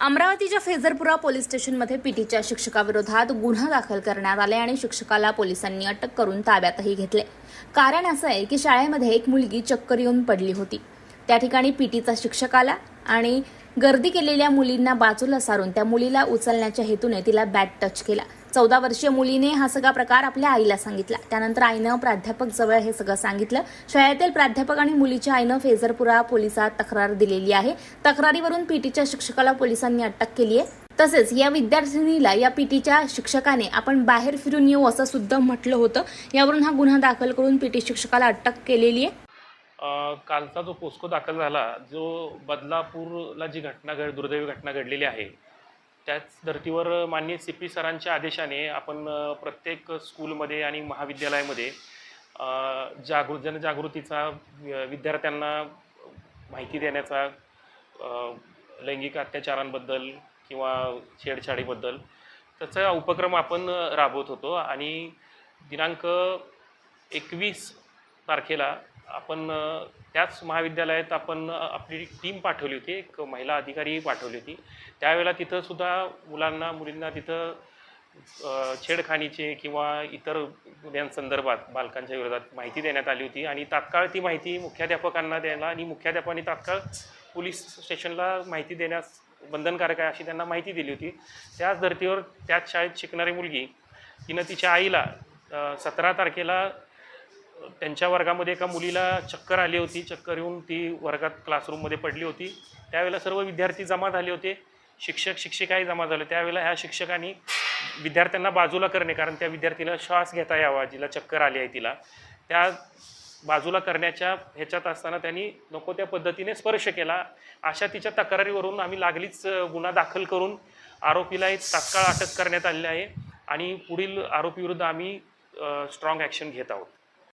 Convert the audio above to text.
अमरावतीच्या फेजरपुरा पोलीस स्टेशनमध्ये पीटीच्या शिक्षकाविरोधात गुन्हा दाखल करण्यात आले आणि शिक्षकाला पोलिसांनी अटक करून ताब्यातही घेतले. कारण असं आहे की शाळेमध्ये एक मुलगी चक्कर येऊन पडली होती. त्या ठिकाणी पीटीचा शिक्षक आला आणि गर्दी केलेल्या मुलींना बाजूला सारून त्या मुलीला उचलण्याच्या हेतूने तिला बॅट टच केला. चौदा वर्षीय मुलीने हा सगळा प्रकार आपल्या आईला सांगितला. त्यानंतर आईनं प्राध्यापक जवळ हे सगळं सांगितलं. शाळेतील प्राध्यापक आणि मुलीच्या आईनं फेजरपुरा पोलिसात तक्रार दिलेली आहे. तक्रारीवरून पीटीच्या शिक्षकाला पोलिसांनी अटक केली आहे. तसेच या विद्यार्थिनीला या पीटीच्या शिक्षकाने आपण बाहेर फिरून येऊ असं सुद्धा म्हटलं होतं. यावरून हा गुन्हा दाखल करून पीटी शिक्षकाला अटक केलेली आहे. कालचा जो पोस्को दाखल झाला जो बदलापूरला जी घटना घड दुर्दैवी घटना घडलेली आहे त्याच धर्तीवर मान्य सी पी सरांच्या आदेशाने आपण प्रत्येक स्कूलमध्ये आणि महाविद्यालयामध्ये जागृ जनजागृतीचा विद्यार्थ्यांना माहिती देण्याचा लैंगिक अत्याचारांबद्दल किंवा छेडछाडीबद्दल त्याचा उपक्रम आपण राबवत होतो. आणि दिनांक एकवीस तारखेला आपण त्याच महाविद्यालयात आपण आपली टीम पाठवली होती एक महिला अधिकारी पाठवली होती. त्यावेळेला तिथंसुद्धा मुलांना मुलींना तिथं छेडखानीचे किंवा इतर गुन्ह्यांसंदर्भात बालकांच्या विरोधात माहिती देण्यात आली होती आणि तात्काळ ती माहिती मुख्याध्यापकांना द्यायला आणि मुख्याध्यापकांनी तात्काळ पोलीस स्टेशनला माहिती देण्यास बंधनकारक आहे अशी त्यांना माहिती दिली होती. त्याच धर्तीवर त्याच शाळेत शिकणारी मुलगी तिनं तिच्या आईला सतरा तारखेला त्यांच्या वर्गामध्ये एका मुलीला चक्कर आली होती. चक्कर येऊन ती वर्गात क्लासरूममध्ये पडली होती. त्यावेळेला सर्व विद्यार्थी जमा झाले होते. शिक्षक शिक्षिकाही जमा झाले. त्यावेळेला ह्या शिक्षकांनी विद्यार्थ्यांना बाजूला करणे कारण त्या विद्यार्थीला श्वास घेता यावा. जिला चक्कर आली आहे तिला. त्या बाजूला करण्याच्या ह्याच्यात असताना त्यांनी नको त्या पद्धतीने स्पर्श केला. अशा तिच्या तक्रारीवरून आम्ही लागलीच गुन्हा दाखल करून आरोपीला एक तात्काळ अटक करण्यात आलेली आहे. आणि पुढील आरोपीविरुद्ध आम्ही स्ट्रॉंग ॲक्शन घेत आहोत.